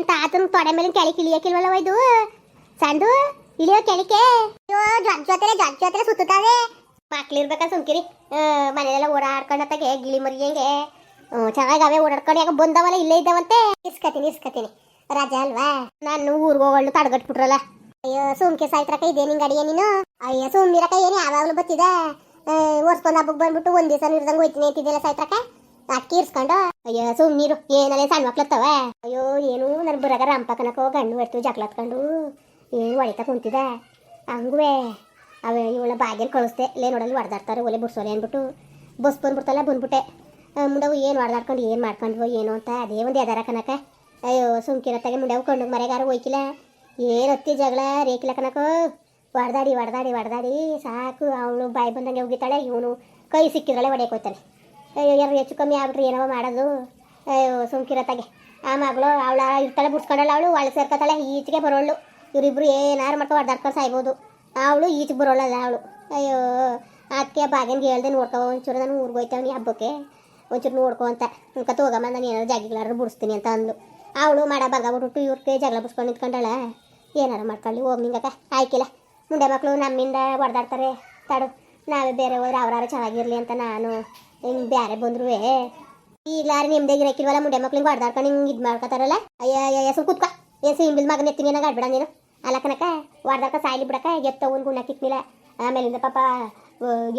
ಅಂತ ತಾತನ್ ತೊಡೆ ಮೇಲೆ ಕೆಳಿ ಇಳಿಯಕ್ಕಿಲ್ವಲ್ಲ ಇದು? ಸಂದು, ಇಳಿಯೋ ಕೆಳಿಕೆ ಅಯ್ಯೋ ಜೊತೆ ಜೊತೆ ಜೊತೆ ಜೊತೆ ಸುತ್ತಾವೆ ಮಕ್ಳಿರ್ಬೇಕ ಸುಮ್ಕಿರಿ. ಮನೆಯೆಲ್ಲ ಓಡಾಡ್ಕೊಂಡತ್ತಾಗೆ, ಗಿಳಿ ಮರಿಯಂಗೆ. ಚೆನ್ನಾಗವೆ ಓಡಾಡ್ಕೊಂಡು, ಯಾಕೆ ಬಂದವಲ್ಲ, ಇಲ್ಲೇ ಇದ್ದಾವಂತೆ. ಇಸ್ಕತೀನಿ ಇಸ್ಕತೀನಿ ರಜಾ ಅಲ್ವಾ? ನಾನು ಊರ್ಗೆ ಹೋಗೋಳು ತಡ್ಗಟ್ಬಿಟ್ರಲ್ಲ. ಅಯ್ಯೋ, ಸುಮ್ಕೆ ಸಾಯ್ತ್ರಕ ಇದೆ ನಿಂಗೆ ಅಡಿಯ ನೀನು? ಅಯ್ಯೋ ಸುಮ್ಮಿರಕ ಏನು ಯಾವಾಗಲೂ ಬತ್ತಿದ? ಒರ್ಸ್ಕೊಂಡು ಹಬ್ಬಕ್ಕೆ ಬಂದ್ಬಿಟ್ಟು ಒಂದು ದಿವಸ ನಿರ್ದಂಗೆ ಹೋಯ್ತೀನಿ ಅಂತಿದ್ದೆಲ್ಲ ಸಾಯ್ತ್ರಕ ಅಕ್ಕಿ ಇರ್ಸ್ಕೊಂಡು ಅಯ್ಯೋ ಸುಮ್ಮನಿರು ಏನಲ್ಲೇ ಸಣ್ಣ ಮಕ್ಳತ್ತವ ಅಯ್ಯೋ, ಏನು ನನ್ನ ಬುರಾಗ ರಂಪಕನಕೋ ಗಂಡು ಬರ್ತು ಜಕ್ಲತ್ಕೊಂಡು ಏನು ಹೊಡಿತಾ ಕುಂತಿದ ಹಂಗುವೆ. ಅವ ಇವಳ ಬಾಗಿಲು ಕಳಿಸ್ದೆ. ಲೇ ನೋಡಲ್ಲಿ ಹೊಡೆದಾಡ್ತಾರೆ ಒಲೆ ಬಿಡ್ಸೋಲೆ ಅಂದ್ಬಿಟ್ಟು. ಬಸ್ ಬಂದ್ಬಿಡ್ತಲ್ಲ, ಬಂದ್ಬಿಟ್ಟೆ. ಮುಂಡವು ಏನು ಹೊಡೆದಾಡ್ಕೊಂಡು ಏನು ಮಾಡ್ಕೊಂಡ್ವೋ, ಏನು ಅಂತ ಅದೇ ಒಂದು ಎದಾರ ಕನಕ ಅಯ್ಯೋ, ಸುಮ್ಕಿರತ್ತಾಗೆ ಮುಂಡವು ಕಣ್ಣು ಮರೆಗಾರ ಹೋಯ್ಕಿಲ್ಲ. ಏನು ಹತ್ತಿ ಜಗಳ ರೇಕಿಲ್ಲ ಕನಕೋ ಹೊಡೆದಾಡಿ ಹೊಡೆದಾಡಿ ಹೊಡೆದಾಡಿ ಸಾಕು. ಅವಳು ಬಾಯಿ ಬಂದಂಗೆ ಹೋಗಿತಾಳೆ ಇವನು ಕೈ ಸಿಕ್ಕಿದ್ರಳೆ ಹೊಡೆಯಕ್ಕೆ ಹೋಗ್ತಾನೆ ಯಾರು ಹೆಚ್ಚು ಕಮ್ಮಿ ಆಗ್ಬಿಟ್ರಿ, ಏನೋ ಮಾಡೋದು. ಅಯ್ಯೋ ಸುಮ್ಕಿರತ್ತಾಗೆ ಆ ಮಗಳು, ಅವಳ ಇರ್ತಾಳೆ ಬಿಡ್ಸ್ಕೊಂಡಲ್ಲ ಅವಳು ಒಳ ಸೇರ್ಕೊತಾಳೆ, ಈಚೆಗೆ ಬರೋಳು. ಇವರಿಬ್ರು ಏನಾರು ಮಾಡ್ಕೊಂಡು ಹೊಡೆದಾಡ್ಕೊಂಡು ಸಾಯ್ಬೋದು. ಅವಳು ಈಚೆಗೆ ಬರೋಳಲ್ಲ ಅವಳು. ಅಯ್ಯೋ, ಅದಕ್ಕೆ ಬಾಗಿನ್ಗೆ ಹೇಳ್ದೆ, ನೋಡ್ಕೊ, ಒಂಚೂರು ನಾನು ಊರಿಗೆ ಹೋಯ್ತಾವನಿ ಹಬ್ಬಕ್ಕೆ. ಒಂಚೂರು ನೋಡ್ಕೊ ಅಂತ. ಅನ್ಕ ಹೋಗಮ್ಮ, ನಾನು ಏನಾದ್ರು ಜಾಗಿಗಳಾರು ಬಿಡಿಸ್ತೀನಿ ಅಂತ ಅಂದ್ಲು. ಅವಳು ಮಾಡ ಬಗ ಬಿಟ್ಬಿಟ್ಟು ಇವ್ರಿಗೆ ಜಗಳ ಬಿಡ್ಸ್ಕೊಂಡು ನಿಂತ್ಕೊಂಡಳ. ಏನಾರು ಮಾಡ್ಕೊಳ್ಳಿ, ಹೋಗಿ ನಿಂಗಕ್ಕ, ಆಯ್ಕಿಲ್ಲ. ಮುಂಡೆ ಮಕ್ಕಳು ನಮ್ಮಿಂದ ಹೊಡೆದಾಡ್ತಾರೆ ತಡು, ನಾವೇ ಬೇರೆ ಹೋದ್ರೆ ಅವ್ರಾರು ಚೆನ್ನಾಗಿರಲಿ ಅಂತ ನಾನು ಹಿಂಗೆ ಬೇರೆ ಬಂದ್ರು ಇಲ್ಲಾರ ನಿಮ್ದೇ ಇರಕ್ಕಿಲ್ವಲ್ಲ ಮುಂಡೆ ಮಕ್ಳಿಗೆ ಹೊಡೆದಾಡ್ಕೊಂಡು ಹಿಂಗೆ ಇದು ಮಾಡ್ಕೊತಾರಲ್ಲ? ಅಯ್ಯ ಅಯ್ಯ ಸುಮ್ ಕುತ್ಕ. ಏನು ಸಿಂಬಿಲ್ ಮಗನ ಎತ್ತೀನಿ ಏನಾಗ ಆಡ್ಬೇಡ ನೀನು. ಅಲ್ಲ ಕನಕ ಹೊಡೆದಾಡ್ಕ ಸಾಯ್ಲಿ ಬಿಡಕ ಎತ್ತವನ್ ಗುಣ ಕಿತ್ನಿಲ್ಲ ಆಮೇಲಿಂದ ಪಾಪ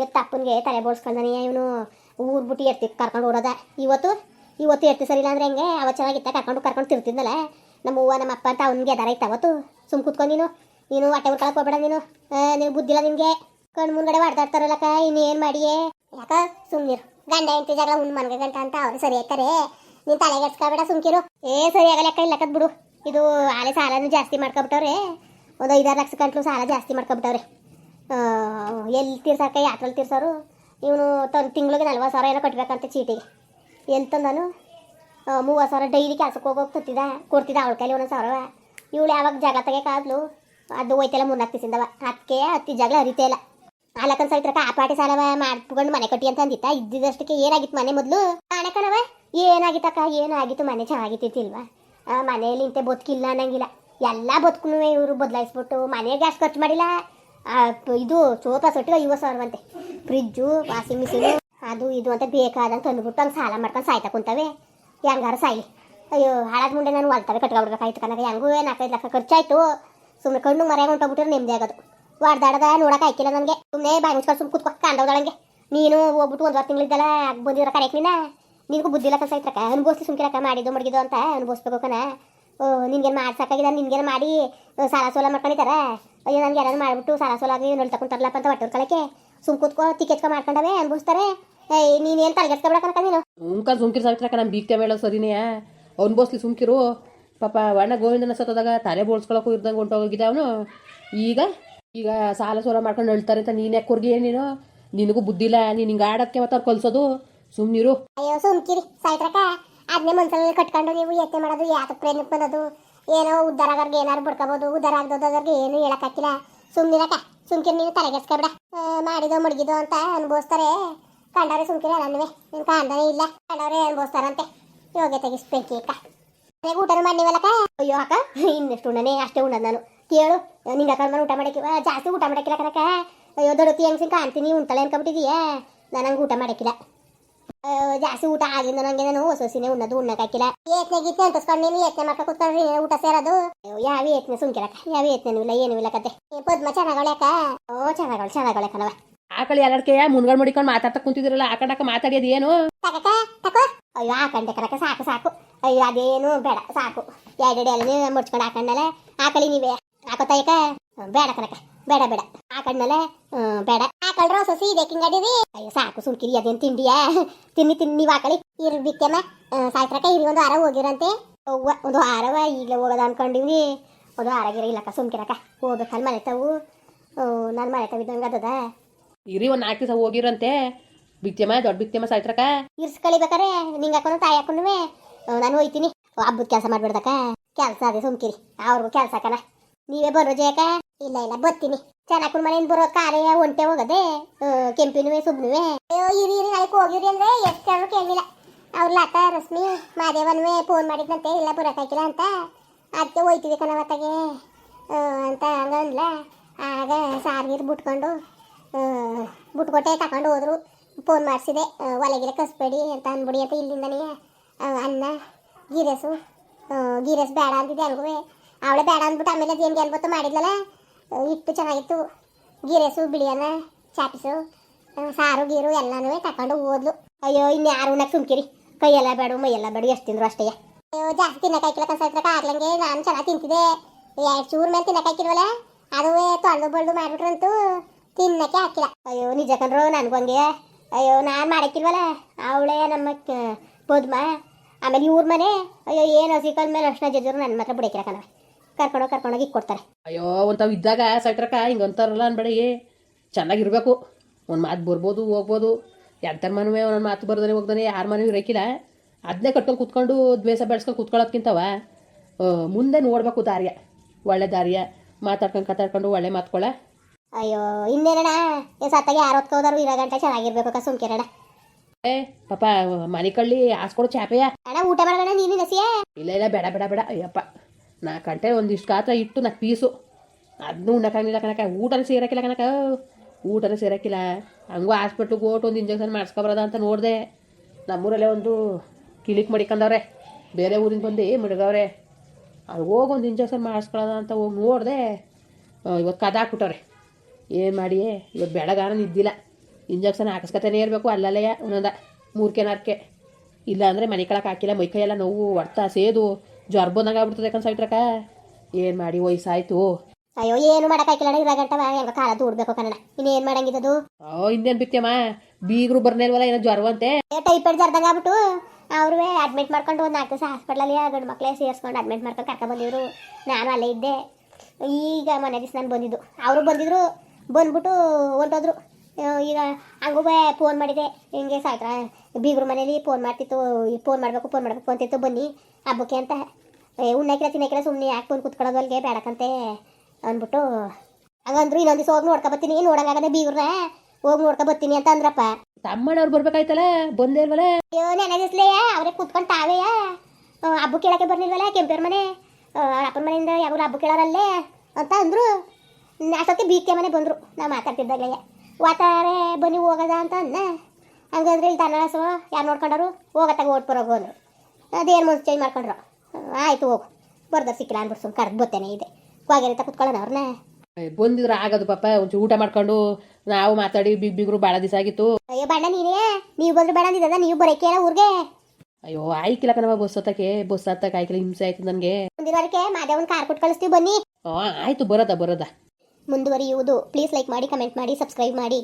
ಎತ್ತ ಅಪ್ಪನಿಗೆ ತಲೆ ಬೋಳ್ಸ್ಕೊಂಡಾನೆ ಇವನು ಊರ್ ಬಿಟ್ಟು ಎತ್ತಿ ಕರ್ಕೊಂಡು ಓಡೋದ. ಇವತ್ತು ಇವತ್ತು ಎತ್ತಿ ಸರಿ ಅಂದ್ರೆ ಹೆಂಗೆ? ಅವ ಚೆನ್ನಾಗಿತ್ತ, ಕರ್ಕೊಂಡು ಕರ್ಕೊಂಡು ತಿರ್ತಿದ್ನಲ್ಲ. ನಮ್ಮ ಅವ್ವ, ನಮ್ಮ ಅಪ್ಪ ಅಂತ ಅವ್ನಿಗೆ ಎದಾರ ಅವತ್ತು? ಸುಮ್ ಕುತ್ಕೊಂಡು ನೀನು. ನೀನು ಹೊಟ್ಟೆ ಉರ್ಕೊಳಕ್ ಹೋಗ್ಬೇಡ ನೀನು. ನೀನು ಬುದ್ಧಿಲ್ಲ ನಿಮ್ಗೆ ಕಣ್ ಮುಂದ್ಗಡೆ ಹೊಡೆದಾಡ್ತಾರಲ್ಲಕ್ಕ ಇನ್ನೇನು ಮಾಡಿಯೇ? ಯಾಕ ಸುಮ್ನಿರು? ಗಂಡ ಹೆಂಡತಿ ಜಗಳ ಉಂಡು ಮನ್ಗ ಗಂಟ ಅಂತ ಅವ್ರು ಸರಿ ಆಯ್ತಾರೆ. ನೀನ್ ತಲೆಗೆಡ್ಸ್ಕೊಬೇಡ ಸುಮ್ಕಿರು. ಏ, ಸರಿ ಆಗಲೆಕ್ಕ ಇಲ್ಲಕದ್ ಬಿಡು. ಇದು ಆಲೆ ಸಾಲನು ಜಾಸ್ತಿ ಮಾಡ್ಕೊಬಿಟ್ಟವ್ರೆ. ಒಂದು ಐದಾರು ಲಕ್ಷ ಗಂಟ್ಲು ಸಾಲ ಜಾಸ್ತಿ ಮಾಡ್ಕೊಬಿಟ್ಟವ್ರೆ. ಎಲ್ಲಿ ತೀರ್ಸಕ್ಕ ಯಾತ್ರಲ್ಲಿ ತೀರ್ಸೋರು? ಇವನು ತನ್ನ ತಿಂಗಳಿಗೆ ನಲ್ವತ್ತು ಸಾವಿರ ಏನೋ ಕಟ್ಬೇಕಂತ ಚೀಟಿಗೆ ಎಲ್ಲಿ ತಂದನು? ಮೂವತ್ತು ಸಾವಿರ ಡೈಲಿ ಕೆಲ್ಸಕ್ಕೆ ಹೋಗೋಗಿ ತತ್ತಿದ ಕೊಡ್ತಿದ್ದ ಅವಳ ಕೈಲಿ ಒಂದೊಂದು ಸಾವಿರ. ಇವಳು ಯಾವಾಗ ಜಾಗ ತೆಗಿಯೋಕ್ಕಾದ್ಲು ಅದು ಹೋಯ್ತಲ್ಲ ಮೂರ್ನಾಲ್ಕು ದಿವಸದಿಂದವ ಹತ್ತಿ ಜಗಳ ಹರಿತೇ ಇಲ್ಲ. ಆಲಕನ್ ಸೈತ್ರಕ ಆ ಪಾಟಿ ಸಾಲವ ಮಾಡ್ಕೊಂಡು ಮನೆ ಕಟ್ಟಿ ಅಂತ ಅಂದಿತ್ತ. ಇದ್ದಿದ್ದಷ್ಟಕ್ಕೆ ಏನಾಗಿತ್ತು ಮನೆ ಮೊದಲು? ಅಣಕನವ ಏನಾಗಿತ್ತಕ್ಕ? ಏನಾಗಿತ್ತು? ಮನೆ ಚೆನ್ನಾಗಿತ್ತಿಲ್ವಾ ಮನೆಯಲ್ಲಿ ಇಂತೆ ಬದುಕಿಲ್ಲ ಅನ್ನಂಗಿಲ್ಲ. ಎಲ್ಲ ಬದುಕು ಇವರು ಬದಲಾಯಿಸ್ಬಿಟ್ಟು ಮನೆಗೆ ಗ್ಯಾಸ್ ಖರ್ಚು ಮಾಡಿಲ್ಲ. ಇದು ಸೋಫಾ ಸೊಟ್ಟಿಗೆ ಐವತ್ತು ಸಾವಿರವಂತೆ. ಫ್ರಿಜ್ಜು, ವಾಷಿಂಗ್ ಮಿಷಿನು, ಅದು ಇದು ಅಂತ ಬೇಕಾದಂತ ತಂದುಬಿಟ್ಟು ಹಂಗೆ ಸಾಲ ಮಾಡ್ಕೊಂಡು ಸಾಯ್ತಾ ಕುಂತವೆ. ಹೆಂಗಾರ ಸಾಯ್ಲಿ. ಅಯ್ಯೋ, ಹಾಳಾದ ಮುಂದೆ ನಾನು ಹೊಲ್ತವೆ ಕಟ್ಕೊಬಿಡ್ಬೇಕಾಯ್ತು ಕನಕ ಹೆಂಗೂ ನಾಲ್ಕೈದು ಲಕ್ಷ ಖರ್ಚಾಯ್ತು. ಸುಮ್ಮನೆ ಕಣ್ಣು ಮರೆಯಾಗ ಹೊಂಟೋಗ್ಬಿಟ್ರೆ ನೆಮ್ಮದಿ ಆಗೋದು. ಹೊಡ್ದಾಡದ ನೋಡಕ್ ಆಯ್ತಿಲ್ಲ ನನಗೆ. ಸುಮ್ಮನೆ ಬಾಯಿ ಮುಚ್ಕೊಂಡು ಸುಮ್ಮನೆ ಕುತ್ಕೊ ಕಾಂಡೋದಳಂಗೆ ನೀನು ಹೋಗ್ಬಿಟ್ಟು ಒಂದು ವಾರ ತಿಂಗಳಿದ್ದಲ್ಲ, ಬಂದಿರೋ ಕರೆಕ್ಟ್ ನೀನ? ನಿನಗೂ ಬುದ್ಧಿಲ್ಲ ಕಸ ಐತ್ರಕ ಅನುಭವಿಸಿ ಸುಮ್ಕಿರಕ ಮಾಡಿದ್ದು ಮಡಗಿದ್ದು ಅಂತ ಅನುಭವಿಸ್ಬೇಕು ಕಣ ಓ, ನಿನ್ಗೇನು ಮಾಡ್ಸಕ್ಕಾಗಿದೆ ನಿನ್ಗೇನು ಮಾಡಿ ಸಾಲ ಸೋಲ ಮಾಡ್ಕೊಂಡಿದ್ದಾರೆ? ಅಯ್ಯೋ, ನನಗೆ ಯಾರು ಮಾಡಿಬಿಟ್ಟು ಸಾಲ ಸೋಲಾಗಿ ತಕೊಂಡು ತಗೊಂತಾರಲ್ಲಪ್ಪ ಅಂತ ಹೊಟ್ಟೆ ಕಳಕ್ಕೆ. ಸುಮ್ ಕೂತ್ಕೊ ತಿಕ್ಕೆಚ್ಕೊ ಮಾಡ್ಕೊಂಡವೆ, ಅನ್ಭವಿಸ್ತಾರೆ. ಏಯ್ ನೀನೇನು ತಲೆಗೆಡ್ಸ್ಕೊಬೇಕನಕ ನೀನು? ಹುಂಕ ಸುಮ್ಕಿರ್ ಸಾಕ್ತಕ್ಕ ನಮ್ಮ ಬೀಗ್ತೆ ಮೇಳ ಸರಿನೇ. ಅವ್ನು ಬೋಸ್ಲಿ ಸುಮ್ಕಿರು. ಪಾಪ, ಅಣ್ಣ ಗೋವಿಂದನ ಸತ್ತದಾಗ ತಲೆ ಬೋಳ್ಸ್ಕೊಳಕ್ಕೂ ಇರ್ದಂಗೆ ಹೊಂಟೋಗಿದ್ದ ಅವನು. ಈಗ ಈಗ ಸಾಲ ಸೋಲ ಮಾಡ್ಕೊಂಡು ಹೇಳ್ತಾರೆ ಅಂತ ನೀನು ಯಾಕೆ ಕೊರ್ಗಿ ನೀನು? ನಿನಗೂ ಬುದ್ಧಿ ಇಲ್ಲ, ನೀನು ಹಿಂಗೆ ಆಡೋಕ್ಕೆ ಮತ್ತೆ ಅವ್ರು ಕಲ್ಸೋದು ಅಯ್ಯೋ ಸುಮ್ಕಿರಿ ಸಾಯ್ತ್ರಕ ಅದನ್ನೇ ಮನ್ಸಲ್ಲಿ ಕಟ್ಕೊಂಡು ನೀವು ಯತ್ನೆ ಮಾಡೋದು ಯಾಕೆ ಪ್ರೇಮಕ್ಕೆ ಬಂದದು ಏನೋ ಉದ್ಧಾರ ಆಗೋರ್ಗೆ ಏನಾರು ಬಡ್ಕೋಬೋದು ಉದ್ಧಾರ ಆಗದೋದವ್ರಿಗೆ ಏನು ಹೇಳಕ್ಕಾಕಿಲ್ಲ ಸುಮ್ನಿರಕ ಸುಮ್ಕಿರಿ ನೀನು ತಲೆಗೆಸ್ಕೊಬೇಡ ಮಾಡಿದೋ, ಮಡಗಿದೋ ಅಂತ ಅನುಭವಿಸ್ತಾರೆ. ಕಂಡವ್ರೆ ಸುಮ್ಕಿರಿ ನನ್ನುವೆ ನಿನ್ ಕಾಣ್ದೇ ಇಲ್ಲ. ಕಂಡವ್ರೆ ಅನುಭವಿಸ್ತಾರಂತೆ. ಯೋಗ್ಯ ತೆಗಿಸ್ಬೇಕಿ ಅಕ್ಕ. ಊಟನೂ ಮಾಡಿವಲ್ಲಕ್ಕ ಅಯ್ಯೋ, ಅಕ್ಕ, ಇನ್ನೆಷ್ಟು ಉಣ್ಣನೆ, ಅಷ್ಟೇ ಉಣ್ಣದ್ ನಾನು. ಕೇಳು. ನಿಂಗೆ ಅಕ್ಕ ಊಟ ಮಾಡಕ್ಕೆ ಜಾಸ್ತಿ ಊಟ ಮಾಡಕ್ಕಿಲ್ಲ ಕನಕ ಅಯ್ಯೋ ದೊಡ್ಡತಿ ಹೆಂಗ್ ಕಾಣ್ತೀನಿ ಉಣ್ತಾಳೆ ಅನ್ಕೊಬಿಟ್ಟಿದೀಯಾ ನಾನು ಹಂಗೆ ಊಟ ಮಾಡಕ್ಕಿಲ್ಲ. ಜಾಸ್ತಿ ಊಟ ಆಗಿಂದ ನಂಗೆ ನಾನು. ಹೊಸ ಹೊಸಿನೇ ಉಣ್ಣದು ಉಣ್ಣಕ್ಕಾಕಿಲ್ಲ ಏತ್ನೆ ಗೀತ್ನೆ ಅಂತಸ್ಕೊಂಡು ನೀನು ಏತ್ನೆ ಮಾಡ್ಕೊ ಕುತ್ಕೊಂಡ್ರಿ ಊಟ ಸೇರೋದು. ಯಾವ ಏತ್ನೆ ಸುಮ್ಕಿರಕ್ಕ ಯಾವ ಏತ್ನೆನೂ ಇಲ್ಲ ಏನೂ ಇಲ್ಲ ಕತೆ. ಪದ್ಮ ಚೆನ್ನಾಗಳ್ಯಾಕ ಓ ಚೆನ್ನಾಗಳು ಚೆನ್ನಾಗಳೆ ಆಕಳ ಎಲ್ಲಡ್ಕೆ ಮುನ್ಗಳು ಮಡಿಕೊಂಡು ಮಾತಾಡ್ತಾ ಕುಂತಿದ್ರಲ್ಲ ಆಕಡಕ ಕಡಕ ಮಾತಾಡಿಯೋದು ಏನು? ಅಯ್ಯೋ ಹಾಕಂಡೆ ಕನಕ ಸಾಕು ಸಾಕು. ಅಯ್ಯೋ ಅದೇನು ಬೇಡ ಸಾಕು. ಎರಡೆಡೆ ಎಲ್ಲ ಮುಡ್ಸ್ಕೊಂಡು ಹಾಕಂಡಲ್ಲ ಆಕಳಿ ನೀವೇ. ಹಾಕೋತಾಯಕ ಬೇಡ ಕನಕ ಬೇಡ ಬೇಡ. ಆಕಡ್ಮೇಲೆ ಹ್ಮ್, ಬೇಡ. ಹಾಕಳ್ರ ಸೊಸಿ ಇದೆ ಕಿಂಗಡಿರಿ ಅಯ್ಯೋ ಸಾಕು ಸುಮ್ಕಿರಿ ಅದೇನ್ ತಿಂಡಿಯಾ ತಿನ್ನಿ ತಿನ್ನಿ ನೀವು ಹಾಕಳಿ ಇರ್ ಬಿತ್ತೆಮ್ಮ ಸಾಯ್ತ್ರಕ ಇರಿ ಒಂದು ವಾರ ಹೋಗಿರಂತೆ. ಅವ್ವ ಒಂದು ವಾರವ ಈಗಲೇ ಹೋಗೋದ ಅನ್ಕೊಂಡಿವಿ ಒಂದು ವಾರ ಗಿರ ಇಲ್ಲಕ್ಕ ಸುಮ್ಕಿರಕ ಹೋಗ್ಬೇಕಲ್ಲಿ ಮನೆ ತಾವು. ನಾನು ಮನೆ ತಾವಿದ್ದಂಗೆ ಅದದ. ಇರಿ ಒಂದು ನಾಲ್ಕು ದಿವಸ ಹೋಗಿರಂತೆ. ಬಿತ್ತೆಮ್ಮ ದೊಡ್ಡ ಬಿತ್ತೆಮ್ಮ ಸಾಯ್ತ್ರಕ ಇರ್ಸ್ಕಳಿಬೇಕಾರೆ ನಿಂಗೆ ಹಾಕೊಂಡು ತಾಯಿ ಹಾಕೊಂಡ್ವಿ ನಾನು ಹೋಯ್ತೀನಿ. ಹಬ್ಬದ ಕೆಲಸ ಮಾಡ್ಬಿಡ್ದಕ್ಕ. ಕೆಲಸ ಅದೇ ಸುಮ್ಕಿರಿ. ಅವ್ರಿಗೂ ಕೆಲಸ ಕಣ. ನೀವೇ ಬರೋ ಜಯಕ ಇಲ್ಲ ಇಲ್ಲ, ಬರ್ತೀನಿ. ಚೆನ್ನಾಗಿ ಮನೆಯಿಂದ ಬರೋ ಕಾರೇ ಒಂಟೆ ಹೋಗದೆ. ಕೆಂಪಿನುವೆ, ಸುಬ್ನುವೆ. ಅಯ್ಯೋ, ಇರಿ ಇರಿ ನಾಳೆ ಹೋಗಿರಿ ಅಂದ್ರೆ ಎಷ್ಟು ಕೇಳಲಿಲ್ಲ ಅವ್ರ ಲತಾ, ರಶ್ಮಿ, ಮಾದೇವನ್ವೇ ಫೋನ್ ಮಾಡಿದಂತೆ ಇಲ್ಲ ಬರೋಕ್ಕಾಗಿಲ್ಲ ಅಂತ. ಅದಕ್ಕೆ ಹೋಯ್ತೀವಿ ಕಣವತ್ತಾಗೆ ಅಂತ ಹಂಗಂದ್ಲ. ಆಗ ಸಾರ್ಗೀರ್ ಬಿಟ್ಕೊಂಡು ಬುಟ್ಕೊಟ್ಟೆ ತಗೊಂಡು ಹೋದ್ರು. ಫೋನ್ ಮಾಡಿಸಿದೆ. ಒಲೆಗಿರ ಕಸ್ಬೇಡಿ ಅಂತ ಅಂದ್ಬಿಡಿ ಅಂತ ಇಲ್ಲಿಂದನೇ ಅನ್ನ, ಗೀರಸು. ಗೀರಸ್ ಬೇಡ ಅಂತಿದ್ದೆ ಹಂಗೂ ಅವಳೆ ಬೇಡ ಅಂದ್ಬಿಟ್ಟು ಆಮೇಲೆ ಅದೇನು ಬತ್ತು ಮಾಡಿದ್ಲಲ್ಲ? ಇಟ್ಟು ಚೆನ್ನಾಗಿತ್ತು. ಗೀರೆಸು ಬಿಳಿಯಾನ ಚಾಪಿಸು ಸಾರು, ಗೀರು ಎಲ್ಲನೂ ತಕೊಂಡು ಹೋದ್ಲು. ಅಯ್ಯೋ, ಇನ್ಯಾರು ಉಣ್ಣಕ್ಕೆ ಸುಮ್ಕಿರಿ. ಕೈಯೆಲ್ಲ ಬೇಡ, ಮೈಯೆಲ್ಲ ಬೇಡ, ಎಷ್ಟು ತಿಂದ್ರು ಅಷ್ಟೇ. ಅಯ್ಯೋ, ಜಾಸ್ತಿ ತಿನ್ನಕಾಯ್ಕಿಲ್ಲ ಕನ್ಸತ್ರ ಆಗ್ಲಂಗೆ ನಾನು ಚೆನ್ನಾಗಿ ತಿಂತಿದ್ದೆ. ಎರಡು ಚೂರ್ ಮೇಲೆ ತಿನ್ನಕಾಯ್ಕಿಲ್ವಲ್ಲ ಅದುವೇ ತೊಳೆದು ಬಳ್ದು ಮಾಡ್ಬಿಟ್ರಂತೂ ತಿನ್ನಕ್ಕೆ ಹಾಕಿಲ್ಲ. ಅಯ್ಯೋ, ನಿಜ ಕಣ್ರು, ನನಗೂ ಹಂಗೆ. ಅಯ್ಯೋ, ನಾನು ಮಾಡಕ್ಕಿಲ್ವಲ್ಲ? ಅವಳೇ ನಮ್ಮ ಪದ್ಮ. ಆಮೇಲೆ ಇವ್ರ ಮನೆ. ಅಯ್ಯೋ, ಏನು ಹಸಿ ಕಲ್ ಮೇಲೆ ಅಷ್ಟು ಜಜ್ಜರು ನನ್ನ ಮಾತ್ರ ಬಿಡಕ್ಕಿಲ್ಲ ಕರ್ಕೊಂಡೋಗಿ ಕರ್ಕೊಂಡೋಗಿ ಇಕ್ಕೊಡ್ತಾರೆ ಅಯ್ಯೋ ಒಂಥವು ಇದ್ದಾಗ ಸಟ್ರಕ ಹಿಂಗೆ ಅಂತಾರಲ್ಲ ಅನ್ಬೇಡಿ. ಚೆನ್ನಾಗಿರ್ಬೇಕು ಒಂದು ಮಾತು ಬರ್ಬೋದು ಹೋಗ್ಬೋದು. ಎಂಥರ ಮನವೇ ಒಂದೊಂದು ಮಾತು ಬರ್ದಾನೆ ಹೋಗ್ದಾನೆ ಯಾರ ಮನವಿ ಇರೋಕ್ಕಿಲ್ಲ ಅದನ್ನೇ ಕಟ್ಕೊಂಡು ಕೂತ್ಕೊಂಡು ದ್ವೇಷ ಬೆಳೆಸ್ಕೊಂಡು ಕೂತ್ಕೊಳ್ಳೋದ್ಕಿಂತವ ಮುಂದೆ ನೋಡಬೇಕು ದಾರಿಯ ಒಳ್ಳೆ ದಾರಿಯ ಮಾತಾಡ್ಕೊಂಡು ಕತಾಡ್ಕೊಂಡು ಒಳ್ಳೆ ಮಾತ್ಕೊಳ ಅಯ್ಯೋ ಇನ್ನೇನಣ್ಣ? ಈ ಸತ್ತಾಗ ಯಾರು ಹೊತ್ಕೋದಾರು ಇರೋ ಗಂಟೆ ಚೆನ್ನಾಗಿರ್ಬೇಕು ಕ ಸುಮ್ಕಿರಣ ಏ ಪಾಪ ಮನೆ ಕಳ್ಳಿ ಹಾಸ್ಕೊಡು ಚಾಪೆಯ? ಅಣ್ಣ ಊಟ ಮಾಡೋಣ ನೀನು ನಸಿಯೇ? ಇಲ್ಲ ಇಲ್ಲ ಬೇಡ ಬೇಡ ಬೇಡ. ಅಯ್ಯಪ್ಪ. ನಾ ಗಂಟೆ ಒಂದಿಷ್ಟು ಗಾತ್ರ ಇಟ್ಟು ನಾಲ್ಕು ಪೀಸು. ಅದನ್ನೂ ಉಣ್ಣಕ್ಕಾಗಿಲ್ಲ ಕಣಕ ಊಟನೂ ಸೇರಕ್ಕಿಲ್ಲ ಕಣಕ ಊಟನೂ ಸೇರಕ್ಕಿಲ್ಲ. ಹಂಗೂ ಹಾಸ್ಪಿಟ್ಲಿಗೆ ಓಟು ಒಂದು ಇಂಜೆಕ್ಷನ್ ಮಾಡಿಸ್ಕೊಬರದ ಅಂತ ನೋಡಿದೆ. ನಮ್ಮೂರಲ್ಲೇ ಒಂದು ಕಿಲಿಕ್ ಮಡಿಕೊಂಡವ್ರೆ. ಬೇರೆ ಊರಿಂದ ಬಂದು ಮಡಗವ್ರೆ ಅಲ್ಲಿ ಹೋಗಿ ಒಂದು ಇಂಜೆಕ್ಷನ್ ಮಾಡಿಸ್ಕೊಳ್ಳೋದ ಅಂತ ಹೋಗಿ ನೋಡಿದೆ. ಇವತ್ತು ಕದ ಹಾಕ್ಬಿಟ್ಟವ್ರೆ. ಏನು ಮಾಡಿ ಇವತ್ತು ಬೆಳಗಾನ ನಿದ್ದಿಲ್ಲ. ಇಂಜೆಕ್ಷನ್ ಹಾಕಿಸ್ಕೊತಾನೆ ಇರಬೇಕು ಅಲ್ಲಲ್ಲೇ ಒಂದೊಂದ ಮೂರ್ಕೆ ನಾರ್ಕೆ ಇಲ್ಲ ಅಂದರೆ ಮನೆ ಕಳಕ್ಕೆ ಹಾಕಿಲ್ಲ ಮೈಕೈಯೆಲ್ಲ ನೋವು ಹೊಡ್ತಾ ಸೇದು. ಜ್ವರ ಬಂದಂಗೆ ಆಗ್ಬಿಡ್ತದೆ ಯಾಕಂದ್ರೆ ಸೈಟ್ರಕ ಏನ್ ಮಾಡಿ ವಯಸ್ಸಾಯ್ತು. ಅಯ್ಯೋ ಏನು ಮಾಡಕ್ಕಾಗಿಲ್ಲ ಇರೋ ಹೆಂಗ ಕಾಲ ದೂಡ್ಬೇಕು ಕನ್ನಡ ಇನ್ನೇನು ಮಾಡಂಗಿದ್ದದು ಓ ಇನ್ನೇನು ಬಿತ್ತಮ್ಮ ಬೀಗರು ಬರ್ನೇಲ್ವಲ್ಲ ಏನೋ ಜ್ವರವಂತೆ ಟೈಫಾಯ್ಡ್ ಜರ್ದಂಗ ಆಗ್ಬಿಟ್ಟು. ಅವ್ರೇ ಅಡ್ಮಿಟ್ ಮಾಡ್ಕೊಂಡು ಒಂದು ನಾಲ್ಕು ದಿವಸ ಹಾಸ್ಪಿಟ್ಲಲ್ಲಿ ಗಂಡು ಮಕ್ಕಳೇ ಸೇರಿಸ್ಕೊಂಡು ಅಡ್ಮಿಟ್ ಮಾಡ್ಕೊಂಡು ಕರ್ಕೊಂಡು ಬಂದಿದ್ರು ನಾನು ಅಲ್ಲೇ ಇದ್ದೆ. ಈಗ ಮನೆ ದಿವಸ ನಾನು ಬಂದಿದ್ದು. ಅವರು ಬಂದಿದ್ರು ಬಂದ್ಬಿಟ್ಟು ಹೊಂಟೋದ್ರು ಈಗ ಹಂಗೂ ಫೋನ್ ಮಾಡಿದೆ. ಹಿಂಗೆ ಸಾಯ್ತ್ರ ಬೀಗರು ಮನೇಲಿ ಫೋನ್ ಮಾಡ್ತಿತ್ತು ಫೋನ್ ಮಾಡಬೇಕು ಫೋನ್ ಮಾಡಬೇಕು ಅಂತಿತ್ತು. ಬನ್ನಿ ಹಬ್ಬಕ್ಕೆ ಅಂತ. ಏ ಉಣ್ಣಕ್ಕಿಲ್ಲ ತಿನ್ನಕ್ಕಿಲ್ಲ ಸುಮ್ಮನೆ ಯಾಕೆ ಬಂದು ಕುತ್ಕೊಳ್ಳೋದು? ಅಲ್ಲಿಗೆ ಬೇಡಕ್ಕಂತೆ ಅಂದ್ಬಿಟ್ಟು. ಹಂಗಂದ್ರು ಇನ್ನೊಂದು ದಿವಸ ಹೋಗಿ ನೋಡ್ಕೊ ಬರ್ತೀನಿ. ನೋಡಂಗಾಗದೆ ಬೀಗ್ರನ್ನ ಹೋಗಿ ನೋಡ್ಕೊ ಬರ್ತೀನಿ ಅಂತ ಅಂದ್ರಪ್ಪ. ತಮ್ಮಣ್ಣವ್ರು ಬರ್ಬೇಕಾಯ್ತಲ್ಲ? ಬಂದೇ ಇಲ್ವಲ್ಲ ಅಯ್ಯೋ ನೆನಗಿಸ್ಲೆಯ ಅವರೇ ಕುತ್ಕೊಂಡು ತಾವೇಯ? ಹಬ್ಬ ಕೇಳಕ್ಕೆ ಬರ್ಲಿಲ್ವಲ್ಲ ಕೆಂಪೇರ್ ಮನೆ? ಅಪ್ಪನ ಮನೆಯಿಂದ ಯಾವಾಗಲೂ ಹಬ್ಬ ಕೇಳೋರಲ್ಲೇ ಅಂತ ಅಂದರು. ಅಷ್ಟೊತ್ತಿಗೆ ಬೀಕೆ ಮನೆ ಬಂದರು. ನಾ ಮಾತಾಡ್ತಿದ್ದಾಗಲೇ. ವಾತಾರೆ ಬನ್ನಿ ಹೋಗೋದ ಅಂತ ಅನ್ನ ಹಂಗಂದ್ರೆ ಇಲ್ಲಿ ತನ್ನ ಯಾರು ನೋಡ್ಕೊಂಡರು? ಹೋಗತ್ತಾಗ ಓಟ್ ಬರೋಗು ಅಂದರು ಅದೇನು ಮುಂಚೆ ಚೇಂಜ್ ಮಾಡ್ಕೊಂಡ್ರು? ಆಯ್ತು ಹೋಗು. ಬರ್ದ ಸಿಕ್ಕಿಲ್ಲ ಅಂದ್ಬಿಟ್ಟು ಸುಮ್ ಕರೆದು ಬತ್ತೇನೆ ಇದೆ. ಅಂತ ಕುತ್ಕೊಳ್ಳೋಣ ಅವ್ರನ್ನ? ಬಂದಿದ್ರೆ ಆಗೋದು ಪಾಪ. ಒಂಚೂರು ಊಟ ಮಾಡ್ಕೊಂಡು ನಾವು ಮಾತಾಡಿ ಬಿಗ್ ಬಿಗ್ರು ಭಾಳ ದಿವಸ ಆಗಿತ್ತು. ಅಯ್ಯೋ ಬಣ್ಣ ನೀನೇ. ನೀವು ಬಂದ್ರೆ ಬೇಡ ಅಂದಿದ್ದ ನೀವು ಬರೋಕೆ ಊರಿಗೆ? ಅಯ್ಯೋ ಆಯ್ಕಿಲ್ಲ ಕಣವ ಬಸ್ ಹತ್ತಕ್ಕೆ. ಬಸ್ ಹತ್ತಕ್ಕೆ ಆಯ್ಕಿಲ್ಲ ಹಿಂಸೆ ಆಯ್ತು ನನಗೆ. ಮುಂದಿನ ವಾರಕ್ಕೆ ಮಾದೇವನ್ ಕಾರ್ ಕೊಟ್ಟು ಕಳಿಸ್ತೀವಿ ಬನ್ನಿ. ಆಯ್ತು ಬರೋದ ಬರೋದ. ಮುಂದುವರಿಯುವುದು. ಪ್ಲೀಸ್ ಲೈಕ್ ಮಾಡಿ ಕಮೆಂಟ್ ಮಾಡಿ ಸಬ್ಸ್ಕ್ರೈಬ್ ಮಾಡಿ.